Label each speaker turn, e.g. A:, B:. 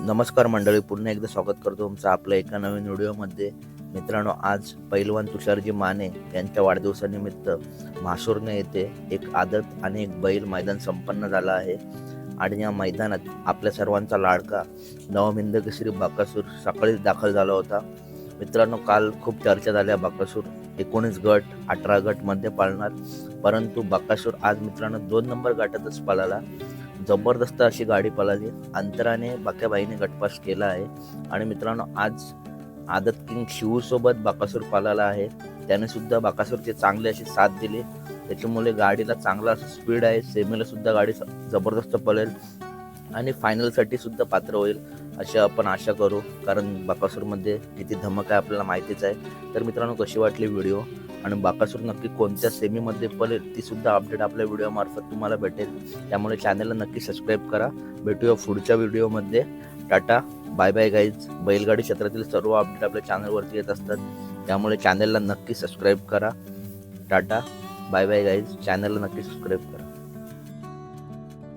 A: नमस्कार मंडळी पुन्हा एकदा स्वागत करतो तुमचं आपल्या एका नवीन व्हिडिओमध्ये. मित्रांनो आज पैलवान तुषारजी माने यांच्या वाढदिवसानिमित्त म्हासूरने येथे एक आदत आणि एक बैल मैदान संपन्न झालं आहे. आणि या मैदानात आपल्या सर्वांचा लाडका नवमिंद केसरी बाकासूर सकाळीच दाखल झाला होता. मित्रांनो काल खूप चर्चा झाल्या बाकासूर. एकोणीस गट अठरा गटमध्ये पाळणार. परंतु बाकासूर आज मित्रांनो दोन नंबर गटातच पाळाला. जबरदस्त अशी गाडी पळाली. अंतराने बाक्याबाईने गटपास केला आहे. आणि मित्रांनो आज आदत किंग शिवसोबत बाकासूर पालाला आहे. त्याने सुद्धा बाकासूरची चांगली अशी साथ दिली. त्याच्यामुळे गाडीला चांगला असं स्पीड आहे. सेमीला सुद्धा गाडी जबरदस्त पळेल. आणि फायनलसाठी सुद्धा पात्र होईल अशी आपण आशा करू. कारण बाकासूरमध्ये किती धमक आहे आपल्याला माहितीच आहे. तर मित्रांनो कशी वाटली व्हिडिओ आणि बाकासूर नक्की कोणत्या सेमीमध्ये पडेल ती सुद्धा अपडेट आपल्या व्हिडिओमार्फत तुम्हाला भेटेल. त्यामुळे चॅनलला नक्की सबस्क्राईब करा. भेटूया पुढच्या व्हिडिओमध्ये टाटा बाय बाय गाईज बैलगाडी क्षेत्रातील सर्व अपडेट आपल्या चॅनलवरती येत असतात. त्यामुळे चॅनलला नक्की सबस्क्राईब करा. टाटा बाय बाय गाईज चॅनलला नक्की सबस्क्राईब करा.